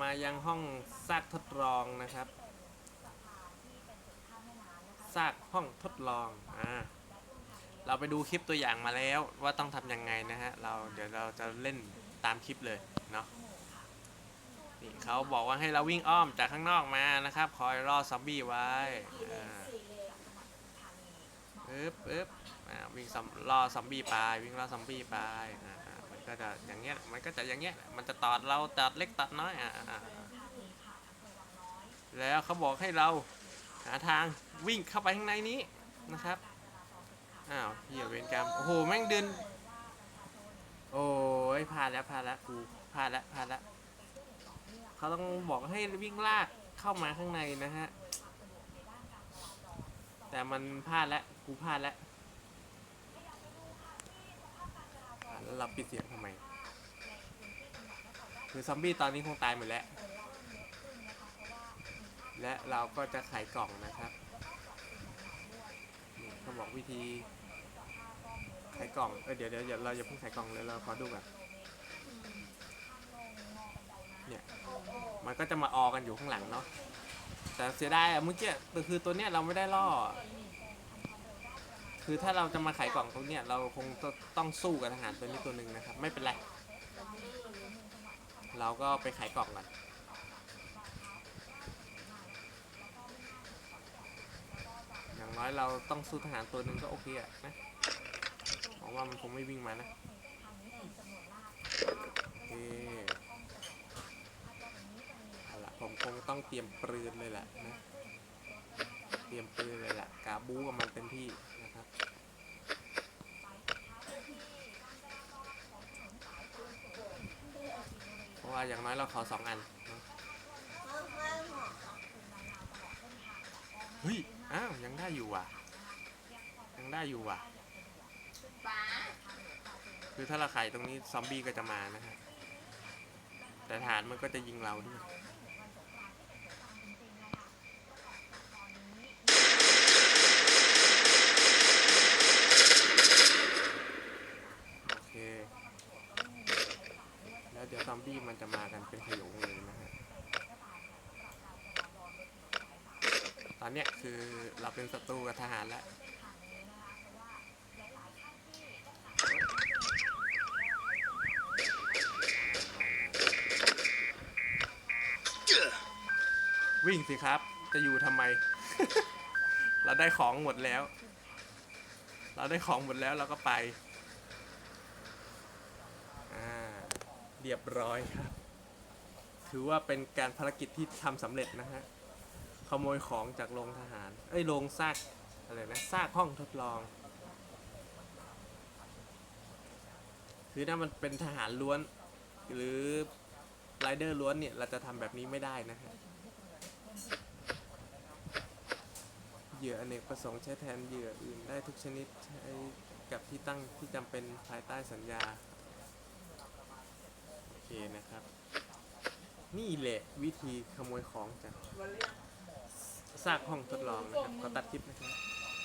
มายังห้องซากทดลองนะครับซากห้องทดลองอ่าเราไปดูคลิปตัวอย่างมาแล้วว่าต้องทำยังไงนะฮะเราเดี๋ยวเราจะเล่นตามคลิปเลยเนาะนี่เขาบอกว่าให้เราวิ่งอ้อมจากข้างนอกมานะครับ คอยรอซอมบี้ไว้ปึ๊บปึ๊บอ่าวิ่งรอซอมบี้ไปวิ่งรอซอมบี้ไปอ่าอ่ามัน ก็จะอย่างเงี้ยมันก็จะอย่างเงี้ยมันจะตอดเราตอดเล็กตอดน้อยอ่าอ่าอ่าแล้วเขาบอกให้เราหาทางวิ่งเข้าไปข้างในนี้นะครับอ้าวเหี้ยเวรกรรมโอ้โหแม่งเดินโอ้ยพลาดแล้วพลาดแล้วกูพลาดแล้วพลาดแล้วเขาต้องบอกให้วิ่งลากเข้ามาข้างในนะฮะแต่มันพลาดแล้วกูพลาดแล้วอะแล้วเราปิดเสียงทำไม คือซอมบี้ตอนนี้คงตายหมดแล้ว และเราก็จะไขกล่องนะครับเขาบอกวิธีไขกล่อง เออเดี๋ยวเดี๋ยวเดี๋ยวเราเพิ่งไขกล่องเลยเราขอดูก่อนเนี่ยมันก็จะมาออกันอยู่ข้างหลังเนาะแต่เสียดายอะเมื่อกี้คือตัวเนี้ยเราไม่ได้ล่อ คือถ้าเราจะมาไขกล่องตรงเนี้ยเราคงต้องสู้กับทหารตัวนี้ตัวหนึ่งนะครับ ไม่เป็นไร เราก็ไปไขกล่องกันอย่างน้อยเราต้องสู้ทหารตัวหนึ่งก็โอเคอะนะหวังว่ามันคงไม่วิ่งมานะโอเคเอาละผมคงต้องเตรียมปืนเลยแหละนะ เตรียมปืนเลยแหละกาบู๊กับมันเต็มที่ นะครับ เพราะว่าอย่างน้อยเราขอสองอันเฮ้ย อ้าว ยังได้อยู่ว่ะ ยังได้อยู่ว่ะ คือถ้าเราไขตรงนี้ซอมบี้ก็จะมานะฮะแต่ฐานมันก็จะยิงเราด้วย โอเค แล้วเดี๋ยวซอมบี้มันจะมา กันเป็นขยงเลยนะฮะตอนเนี้ยคือเราเป็นศัตรูกับทหารแล้ววิ่งสิครับ จะอยู่ทำไม เราได้ของหมดแล้ว เราได้ของหมดแล้วเราก็ไป อ่า เรียบร้อยครับ ถือว่าเป็นการภารกิจที่ทำสำเร็จนะฮะ ขโมยของจากโรงทหาร เอ้ยโรงซากอะไรนะซากห้องทดลอง คือถ้ามันเป็นทหารล้วน หรือไรเดอร์ล้วนเนี่ย เราจะทำแบบนี้ไม่ได้นะฮะเหยื่ออเนกประสงค์ใช้แทนเหยื่ออื่นได้ทุกชนิดใช้กับที่ตั้งที่จำเป็นภายใต้สัญญา โอเคนะครับ นี่แหละวิธีขโมยของจากซากห้องทดลองนะครับขอตัดคลิปนะครับ